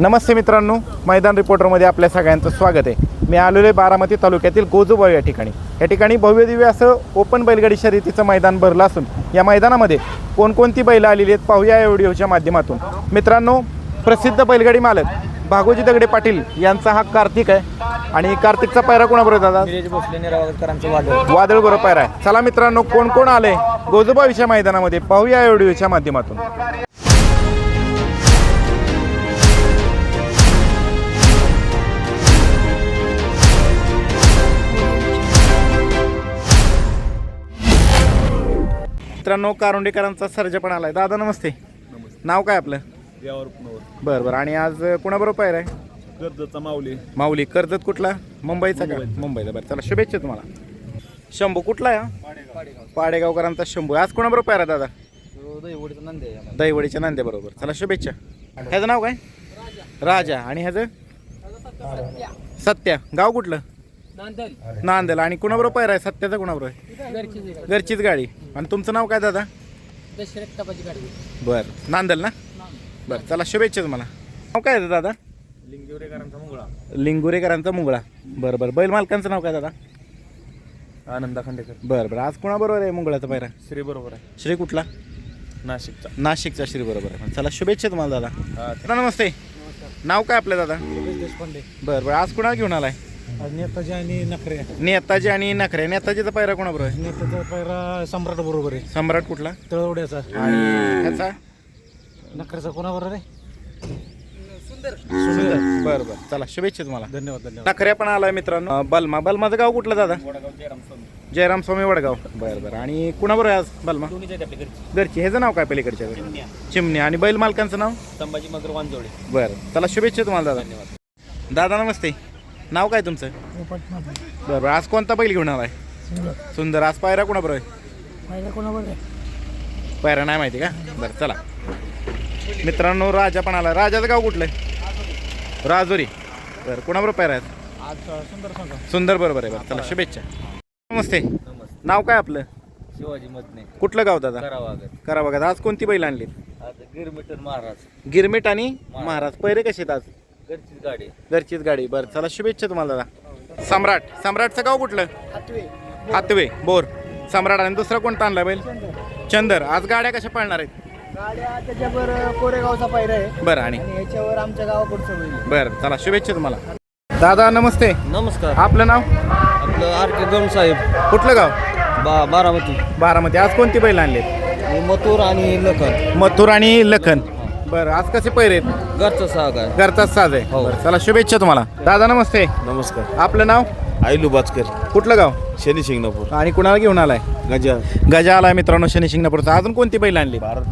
नमस्ते मित्रांनो मैदान रिपोर्टरमध्ये आपल्या सगळ्यांचं स्वागत आहे. मी आलेलो आहे बारामती तालुक्यातील गोजूबाव या ठिकाणी. या ठिकाणी भव्य दिव्य असं ओपन बैलगाडी शर्यतीचं मैदान भरलं असून या मैदानामध्ये कोणकोणती बैलं आलेली आहेत पाहूया या व्हिडिओच्या माध्यमातून. मित्रांनो प्रसिद्ध बैलगाडी मालक भागोजी दगडे पाटील यांचा हा कार्तिक आहे. आणि कार्तिकचा पायरा कोणाबरोबर दादा? वादळ. बरोबर पायरा आहे. चला मित्रांनो कोण कोण आले गोजोबाविषयी मैदानामध्ये पाहूया या व्हिडिओच्या माध्यमातून. मित्रांनो कारुंडेकरांचा सर्ज पण आलाय. दादा नमस्ते. नाव काय आपलं? यावर बरं बरं. आणि आज कोणाबरोबर पायरा आहे कर्जचा माऊली. माऊली. कर्जत कुठला? मुंबईचा का? मुंबईचा. बरं चला शुभेच्छा तुम्हाला. शंभू कुठला या पाडेगावकरांचा शंभू. आज कोणाबरोबर पायरा दादा? आहे. दहीवडीच्या नांदे बरोबर. चला शुभेच्छा. ह्याचं नाव काय? राजा. आणि ह्याचं? सत्या. गाव कुठलं? नांदेल. आणि कुणाबरोबर पायरा आहे? सत्याचा कुणाबरोबर आहे? घरचीच गाडी. आणि तुमचं नाव काय दादा? बरं. नांदेल ना? बरं चला शुभेच्छा तुम्हाला. नाव काय आहे दादा? लिंगेवरेकरांचा मुंगळा. लिंगुरेकरांचा मुंगळा. बरं बरं. बैल मालकांचं नाव काय दादा? आनंदा खांडेकर. बरं बरं. आज कोणाबरोबर आहे मुंगळाचा पायरा? श्री बरोबर आहे. श्री कुठला? नाशिकचा. नाशिकचा श्री बरोबर आहे. चला शुभेच्छा तुम्हाला दादा. हा, दादा नमस्ते. नाव काय आपलं दादा? देशपांडे. बरं बरं. आज कुणाला घेऊन आलाय? नेताजी आणि नखरे. नेताजी आणि नखरे. नेताजीचा पायरा कोणाबरोबर आहे? नेताचा पैरा सम्राट बरोबर आहे. सम्राट कुठला? तळवड्याचा. आणि ह्याचा? नखरेचा कोणाबरोबर आहे? सुंदर. बरं बरं. चला शुभेच्छा तुम्हाला. धन्यवाद धन्यवाद. नखऱ्या पण आलाय मित्रांनो. बलमा. बलमाचं गाव कुठलं दादा? जयराम स्वामी. वडगाव. बरं बरं. आणि कुणाबरोबर आहे आज बलमा? घरची. ह्याचं नाव काय पलीकडच्या? चिमणी आणि बैल मालकांचं नाव? संभाजी मगर वांजोळे बरं. चला शुभेच्छा तुम्हाला दादा. दादा नमस्ते. नाव काय तुमचं? बरं बरं आज कोणता बैल घेऊन आलाय? सुंदर. आज पायरा कोणाबरोबर आहे? पायरा नाही माहिती का? बरं चला. मित्रांनो राजा पण आला. राजाचं गाव कुठलं आहे? राजोरी. बरं कोणाबरोबर पायरा आहेत? आज सुंदर बरोबर आहे. बरं चला शुभेच्छा. नमस्ते. नाव काय आपलं? शिवाजी मधने कुठलं गाव दादा? करावागत. करा बघा आज कोणती बैल आणली आज गिरमिटर महाराज. गिरमिट आणि महाराज. पैरे कसे आहेत आज? घरचीच गाडी घरचीच गाडी. बरं चला शुभेच्छा तुम्हाला दादा. सम्राट. सम्राटचं गाव कुठलं? हातवे. बोर. सम्राट आणि दुसरा कोणता आणला बैल? चंदर. आज गाड्या कशा पाळणार आहेत? गाड्या त्याच्यावर कोरेगावचा पैरा आहे. बरं आणि? आणि ह्याच्यावर आमच्या गावाकडचं बरं चला शुभेच्छा तुम्हाला. दादा नमस्ते. नमस्कार. आपलं नाव? आपलं आर के गम साहेब. कुठलं गाव? बा बारामती. बारामती. आज कोणती बैल आणली मथुर आणि लखन. मथुर आणि लखन. बरं आज कसे पैरे आहेत? घरचा साग आहे. घरचाच साज आहे. हो. बरं, चला शुभेच्छा तुम्हाला. दादा नमस्ते. नमस्कार. आपलं नाव? आईलू बाचकर कुठलं गाव? शनी शिंगणापूर. आणि कुणाला घेऊन आलाय? गजा. गजा आलाय मित्रांनो शनी शिंगणापूरचा. अजून कोणती बैल आणली? भारत.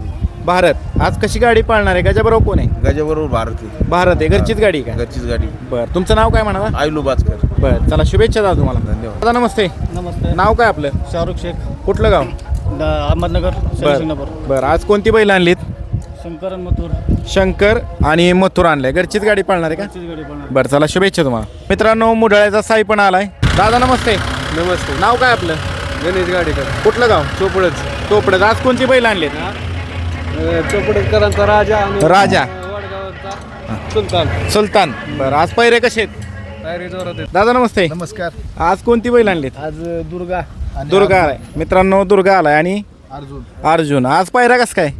भारत. आज कशी गाडी पाळणार आहे? गजा बरोबर कोण आहे? गजाबरोबर भारती. भारत आहे. घरचीच गाडी आहे घरचीच गाडी. का बरं तुमचं नाव काय म्हणा आईलू बाचकर बरं चला शुभेच्छा दादा तुम्हाला. धन्यवाद. दादा नमस्ते. नमस्ते. नाव काय आपलं? शाहरुख शेख. कुठलं गाव? अहमदनगर बरं बरं आज कोणती बैल आणलीत? शंकर मथुर. शंकर आणि मथुर आणलाय. घरचीच गाडी पाळणार आहे का? गाडी पण बरं चला शुभेच्छा तुम्हाला. मित्रांनो मुढाळ्याचा साई पण आलाय. दादा नमस्ते. नमस्ते. नाव काय आपलं? गणेश गाडेकर. कुठलं गाव? चोपडच. चोपडत आज कोणती बैल आणलीत? चोपडकरांचा राजा आणि राजा. वडगावचा सुलतान. सुलतान. बरं आज पैरे कसे आहेत? तयारी जोरात आहेत. दादा नमस्ते. नमस्कार. आज कोणती बैल आणलीत? आज दुर्गा आणि दुर्गा आलाय. मित्रांनो दुर्गा आलाय आणि अर्जुन. अर्जुन. आज पायरा कसं काय?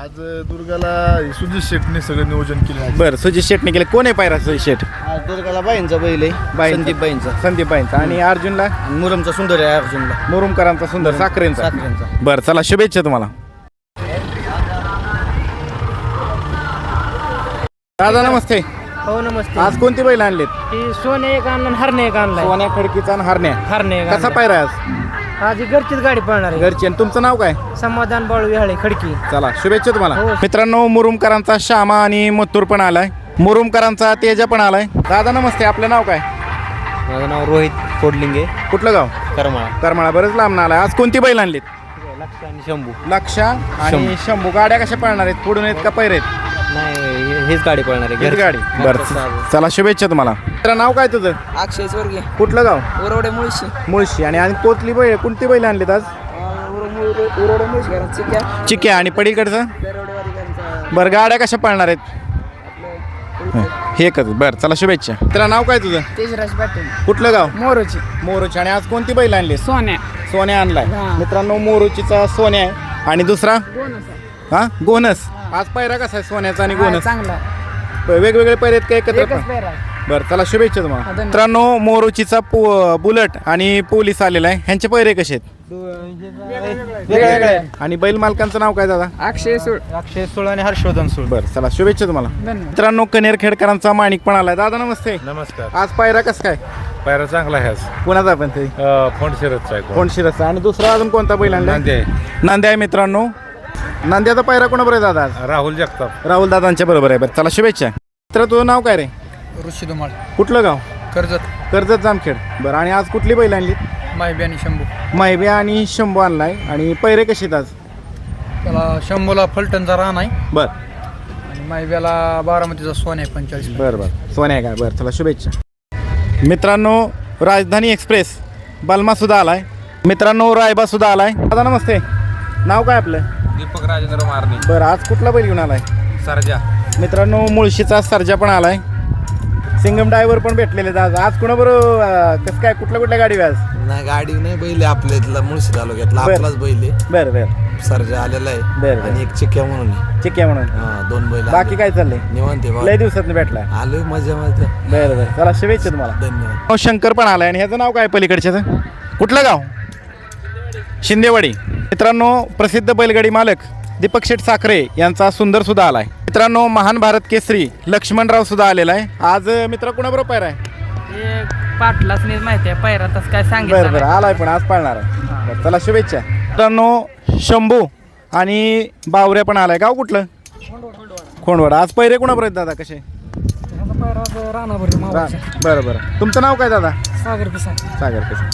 आज दुर्गाला सुजित शेटने सगळं नियोजन केलं. आहे. बरं सुजित शेटने केलं. कोण आहे पायरा सुजित शेट? आज दुर्गाला बाईंचा बैल आहे. बाईंचा. संदीप बाईंचा. संदीप बाईंचा. आणि अर्जुनला? आणि मुरमचा सुंदर आहे अर्जुनला. मुरुमकरांचा सुंदर साखरेंचा. साखरेंचा. बरं चला शुभेच्छा तुम्हाला. दादा नमस्ते. हो नमस्ते. आज कोणती बैल आणलीत? सोने एक आणलं आणि हरणे एक आणलाय. सोन्या खडकीचा आणि हरण्या. हरणे एक कसा आणलाय. पायरा आहे आज? आज ही घरचीच गाडी पळणार आहे. घरची. आणि तुमचं नाव काय? समाधान बाळू विहाळे खडकी. चला शुभेच्छा तुम्हाला. हो. मित्रांनो मुरुमकरांचा श्यामा आणि मथुर पण आलाय. मुरुमकरांचा तेजा पण आलाय. दादा नमस्ते. आपलं नाव काय? माझं नाव रोहित कोडलिंगे. कुठलं गाव? करमाळा. करमाळा. बरंच लांब आलाय आज कोणती बैल आणलीत? लक्ष आणि शंभू. लक्षा आणि शंभू. गाड्या कशा पळणार आहेत? पुढून आहेत का पैर आहेत? नाही हेच गाडी पळणार हीच गाडी. बरं चला शुभेच्छा तुम्हाला. तर नाव काय तुझं? अक्षय चोरगे कुठलं गाव? उरवडे मुळशी. मुळशी. आणि आणि कोतली बैल कोणती बैल आणलीत आज? उरवडे मुळशी कारण चिक्या. चिक्या. आणि पडीकडचं बरं गाड्या कशा पळणार आहेत? हं, हे एकच. बरं चला शुभेच्छा. त्याला नाव काय तुझं? तेजराज पाटील. कुठलं गाव? मोरोची. मोरूची. आणि आज कोणती बैल आणली सोन्या. सोन्या आणलाय. मित्रांनो मोरूचीचा सोन्या आहे. आणि दुसरा? हा? गोनस. आज पैरा कसा आहे? सोन्याचा आणि गोनस चांगला. वेगवेगळे पैरे आहेत का? एकत्र पण? पेर आहे. बरं चला शुभेच्छा तुम्हाला. धन्यवाद. मित्रांनो मोरूचीचा पु बुलट आणि पोलीस आलेला आहे. ह्यांचे पैरे कसे आहेत? वेगळे. आणि बैल मालकांचं नाव काय दादा? अक्षय सोड अक्षय सोळ आणि हर्षवर्धन सोळ. बरं चला शुभेच्छा तुम्हाला. धन्यवाद. मित्रांनो कनेर खेडकरांचा माणिक पण आलाय. दादा नमस्ते. नमस्कार. आज पायरा कसं काय? पायरा चांगला आहे आज. कोणाचा पण ते? फोन शिरतचा आहे कोण? कोण शिरसचा आणि दुसरा अजून कोणता बैल आणला नांदे नांद्या आहे मित्रांनो. नांद्याचा पायरा कोणाबरोबर आहे दादा आज? राहुल जगताप. राहुल दादांच्या बरोबर आहे बरं. चला शुभेच्छा. मित्र तुझं नाव काय रे? ऋषी धुमाळ. कुठलं गाव? कर्जत. कर्जत जामखेड. बरं आणि आज कुठली बैल आणली? माहिबी आणि शंभू. मायब्या आणि शंभू आणलाय. आणि पैरे कसे आहेत आज? त्याला शंभूला फलटणचा रान आहे. बरं. आणि माहिब्याला बारामतीचा सोन आहे पंचेचाळीस बरं बरं. सोन्या आहे का? बरं चला शुभेच्छा. मित्रांनो राजधानी एक्सप्रेस. बलमा सुद्धा आलाय. मित्रांनो रायबा सुद्धा आलाय. दादा नमस्ते. नाव काय आपलं? दीपक राजेंद्र मारणे. बरं आज कुठला बैल घेऊन आलाय? सरजा. मित्रांनो मुळशीचा सर्जा पण आलाय. सिंगम ड्रायव्हर पण भेटलेले आहेत आज. आज कुणाबरोबर अं, कसं काय कुठल्या कुठल्या गाडी आज नाही गाडी नाही बैल आहे आपल्या इथला मुळशी तालुक्यातला. बर. आपलाच बैल आहे. बरं बरं. सर्जा आलेला आहे. बर, बर. आणि एक चिक्या म्हणून आहे. ठीक आहे म्हणून? हा दोन बैल बाकी काय चाललंय? निवांत आहे लय. दिवसात भेटलाय. आलोय मजा मजा. बरं बरं. चला शुभेच्छा तुम्हाला. धन्यवाद. हो शंकर पण आलाय. आणि ह्याचं नाव काय पलीकडच्याचं? कुठलं गाव? शिंदेवाडी. मित्रांनो प्रसिद्ध बैलगाडी मालक दीपक शेठ साखरे यांचा सुंदर सुद्धा आलाय. मित्रांनो महान भारत केसरी लक्ष्मणराव सुद्धा आलेला आहे. आज मित्र कुणाबरोबर पायरा आहे? पाटलाच नाही माहिती आहे पैरा तसं काय बरं बरं आलाय पण आज पाळणार आहे. बरं, चला शुभेच्छा. मित्रांनो शंभू आणि बावऱ्या पण आलाय. गाव कुठलं? खोंडवाड. आज पैरे कुणाबरोबर आहेत दादा कसे? राणाभर रा- बरं बरं. तुमचं नाव काय दादा? सागर पिसा सागर कसे